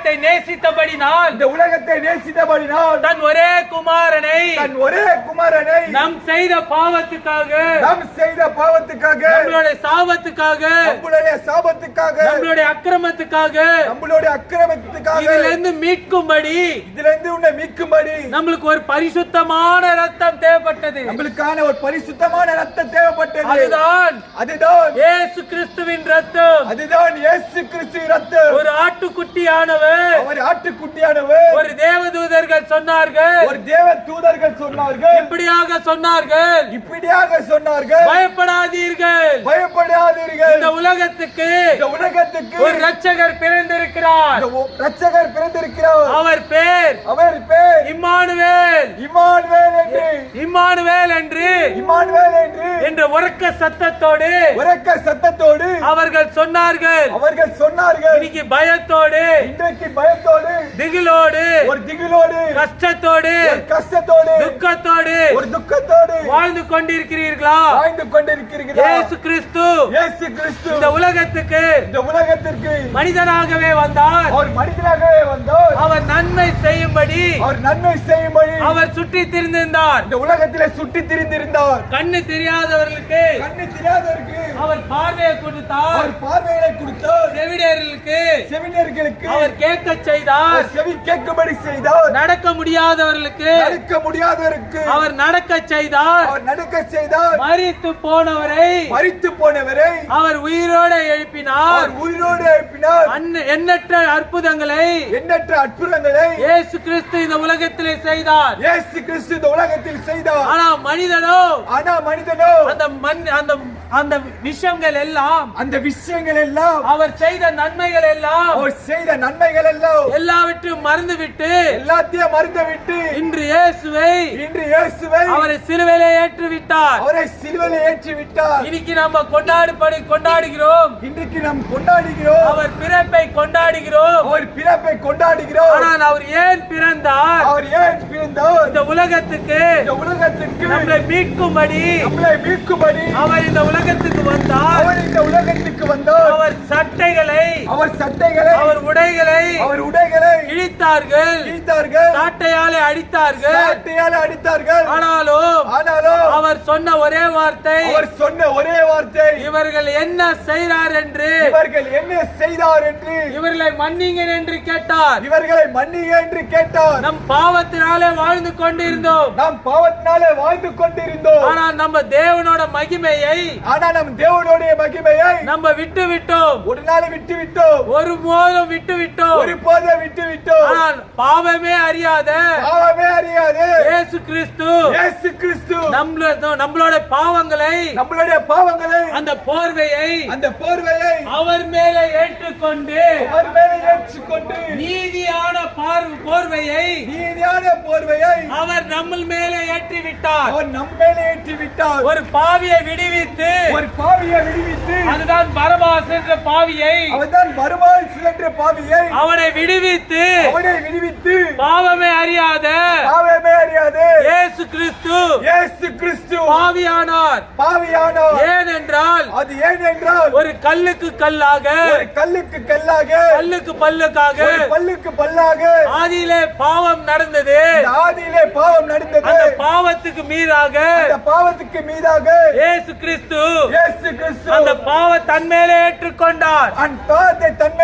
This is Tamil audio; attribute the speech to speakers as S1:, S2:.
S1: உலகத்தை நேசித்தபடினால்
S2: இந்த உலகத்தை நேசித்தபடினால்
S1: தன் ஒரே குமாரனை.
S2: தன் ஒரே குமாரனை.
S1: நம் செய்த பாவத்துக்காக.
S2: நாம் செய்த பாவத்துக்காக.
S1: நம்மளுடைய சாபத்துக்காக.
S2: நம்மளுடைய சாபத்துக்காக.
S1: நம்மளுடைய அக்கிரமத்துக்காக.
S2: நம்மளுடைய அக்கிரமத்துக்காக.
S1: இதுல இருந்து மீட்கும்படி.
S2: இதுல இருந்து உன்னை மீட்கும்படி.
S1: நம்மளுக்கு ஒரு பரிசுத்தமான ரத்தம் தேவைப்பட்டது.
S2: நம்மளுக்கான ஒரு பரிசுத்தமான ரத்தம் தேவைப்பட்டது.
S1: அதுதான்.
S2: அதுதான்.
S1: இயேசு கிறிஸ்துவின் ரத்தம்
S2: அதுதான் இயேசு கிறிஸ்து ரத்தம்
S1: ஒரு ஆட்டுக்குட்டியானவர்
S2: அவர். ஆட்டுக்குட்டியானவர்.
S1: ஒரு தேவதூதர்கள் சொன்னார்கள்.
S2: ஒரு தேவ தூதர்கள் சொன்னார்கள்.
S1: இப்படியாக சொன்னார்கள்.
S2: இப்படியாக சொன்னார்கள்.
S1: பயப்படாதீர்கள்.
S2: பயப்படாதீர்கள்.
S1: இந்த உலகத்துக்கு
S2: இந்த உலகத்துக்கு
S1: ஒரு ரட்சகர் பிறந்திருக்கிறார்.
S2: ரட்சகர் பிறந்திருக்கிறார்.
S1: அவர் பேர்
S2: அவர் பேர்
S1: இம்மானுவேல்.
S2: இமானுவேல் என்று.
S1: இம்மானுவேல் என்று
S2: இமானுவேல் என்று.
S1: என்ற உறக்க சத்தத்தோடு
S2: உரக்க சத்தத்தோடு
S1: அவர்கள் சொன்னார்கள்.
S2: அவர்கள் சொன்னார்கள்.
S1: இன்னைக்கு பயத்தோடு
S2: இன்றைக்கு பயத்தோடு
S1: திகிலோடு
S2: ஒரு திகிலோடு
S1: கஷ்டத்தோடு
S2: கஷ்டத்தோடு
S1: துக்கத்தோடு
S2: ஒரு துக்கத்தோடு
S1: வாழ்ந்து கொண்டிருக்கிறீர்களா?
S2: வாழ்ந்து கொண்டிருக்கிறீர்களா?
S1: இயேசு கிறிஸ்து.
S2: இயேசு கிறிஸ்து.
S1: இந்த உலகத்துக்கு
S2: இந்த உலகத்திற்கு
S1: மனிதனாகவே வந்தார்.
S2: அவர் மனிதனாகவே வந்தார்.
S1: அவர் நன்மை செய்யும்படி
S2: அவர் நன்மை செய்யும்படி
S1: அவர் சுற்றி திரிந்திருந்தார்.
S2: இந்த உலகத்திலே சுற்றி திரிந்திருந்தார்.
S1: கண்ணு தெரியாதவர்களுக்கு
S2: கண்ணு தெரியாதவருக்கு
S1: அவர் பார்வையை கொடுத்தார்.
S2: அவர் பார்வைகளை கொடுத்தார்.
S1: செவிடர்களுக்கு
S2: செவிலியர்களுக்கு
S1: அவர் கேட்க செய்தார்.
S2: செவி கேட்கும்படி செய்தார்.
S1: நடக்க முடியாதவர்களுக்கு
S2: நடக்க முடியாதவருக்கு
S1: அவர் நடக்க செய்தார்.
S2: அவர் நடக்க செய்தார்.
S1: மறித்து போனவரை
S2: மரித்து போனவரை
S1: அவர் உயிரோட எழுப்பினார்.
S2: உயிரோடு எழுப்பினார்.
S1: எண்ணற்ற அற்புதங்களை
S2: எண்ணற்ற அற்புதங்களை
S1: இயேசு கிறிஸ்து இந்த உலகத்திலே செய்தார்.
S2: இயேசு கிறிஸ்து இந்த உலகத்தில் செய்தார்.
S1: ஆனா மனிதனோ?
S2: ஆனா மனிதனோ?
S1: அந்த மண் அந்த அந்த விஷயங்கள் எல்லாம்
S2: அந்த விஷயங்கள் எல்லாம்
S1: அவர் செய்த நன்மைகள் எல்லாம்
S2: அவர் செய்த நன்மைகள் எல்லாம்
S1: எல்லாவற்றையும் மறந்துவிட்டு
S2: எல்லாத்தையும் மறுத்து விட்டு
S1: இன்று இயேசுவை
S2: இன்று இயேசுவை
S1: அவரை சிலுவையிலே ஏற்றி விட்டார்
S2: அவரை சிலுவையில் ஏற்றி விட்டார்
S1: இன்னைக்கு நம்ம கொண்டாடுபடி கொண்டாடுகிறோம்.
S2: இன்றைக்கு நாம் கொண்டாடுகிறோம்.
S1: அவர் பிறப்பை கொண்டாடுகிறோம்.
S2: பிறப்பை கொண்டாடுகிறோம்.
S1: ஆனால் அவர் ஏன் பிறந்தார்?
S2: அவர் ஏன் பிறந்தார்?
S1: இந்த உலகத்துக்கு
S2: இந்த உலகத்திற்கு
S1: நம்மளை மீட்கும்படி
S2: நம்மளை மீட்கும்படி
S1: அவர் இந்த உலகத்துக்கு வந்தார்.
S2: அவர் இந்த உலகத்துக்கு வந்தார்.
S1: அவர் சட்டைகளை
S2: அவர் சட்டைகளை
S1: அவர் உடைகளை
S2: அவர் உடைகளை
S1: கிழித்தார்கள்
S2: கிழித்தார்கள்
S1: சாட்டையாலே அடித்தார்கள்.
S2: சாட்டையால் அடித்தார்கள்.
S1: ஆனாலும்
S2: ஆனாலும்
S1: சொன்ன ஒரே வார்த்தை.
S2: அவர் சொன்ன ஒரே வார்த்தை.
S1: இவர்கள் என்ன செய்கிறார் என்று.
S2: இவர்கள் என்ன செய்தார் என்று.
S1: இவர்களை மன்னிங்க என்று கேட்டார்.
S2: இவர்களை மன்னிய என்று கேட்டார்.
S1: நம் பாவத்தினாலே வாழ்ந்து கொண்டிருந்தோம்.
S2: நாம் பாவத்தினாலே வாழ்ந்து கொண்டிருந்தோம்.
S1: ஆனால் நம்ம தேவனோட மகிமையை
S2: ஆனா நம் தேவனுடைய மகிமையை
S1: நம்ம விட்டு விட்டோம்.
S2: ஒரு நாள் விட்டு விட்டோம்.
S1: ஒரு மோதம் விட்டு விட்டோம்.
S2: ஒரு போதை விட்டு விட்டோம்.
S1: ஆனால் பாவமே அறியாத
S2: பாவமே அறியாது
S1: இயேசு கிறிஸ்து
S2: இயேசு கிறிஸ்து
S1: நம்மள நம்மளோட பாவங்களை
S2: நம்மளுடைய பாவங்களை
S1: அந்த போர்வையை
S2: அந்த போர்வையை
S1: அவர் மேலே ஏற்றுக்கொண்டு
S2: அவர் மேலே ஏற்றுக்கொண்டு
S1: பார் போர்வையை
S2: நீதியான போர்வையை
S1: அவர் நம்ம மேலே ஏற்றி விட்டார்
S2: அவர் நம் மேலே ஏற்றி விட்டார்
S1: ஒரு பாவியை விடுவித்து
S2: ஒரு பாவியை விடுவித்து
S1: அதுதான் பரபாஸ் என்ற பாவியை.
S2: அவன்தான் மறுவாய் சுழன்ற பாவியை
S1: அவனை விடுவித்து
S2: அவனை விடுவித்து
S1: பாவமே அறியாத
S2: பாவமே அறியாது
S1: இயேசு கிறிஸ்து
S2: இயேசு கிறிஸ்து
S1: பாவியானார்.
S2: பாவியானோர்.
S1: ஏனென்றால்
S2: அது ஏன் என்றால்
S1: ஒரு கல்லுக்கு கல்லாக
S2: ஒரு கல்லுக்கு கல்லாக
S1: கல்லுக்கு பல்லுக்காக
S2: பல்லுக்கு பல்லாக
S1: ஆதியிலே பாவம் நடந்தது.
S2: ஆதியிலே பாவம் நடந்தது.
S1: அந்த பாவத்துக்கு மீறாக
S2: அந்த பாவத்துக்கு மீதாக
S1: இயேசு கிறிஸ்து
S2: இயேசு கிறிஸ்து
S1: அந்த பாவ தன்மேலே ஏற்றுக்கொண்டார்.
S2: அந்த பாவத்தை தன்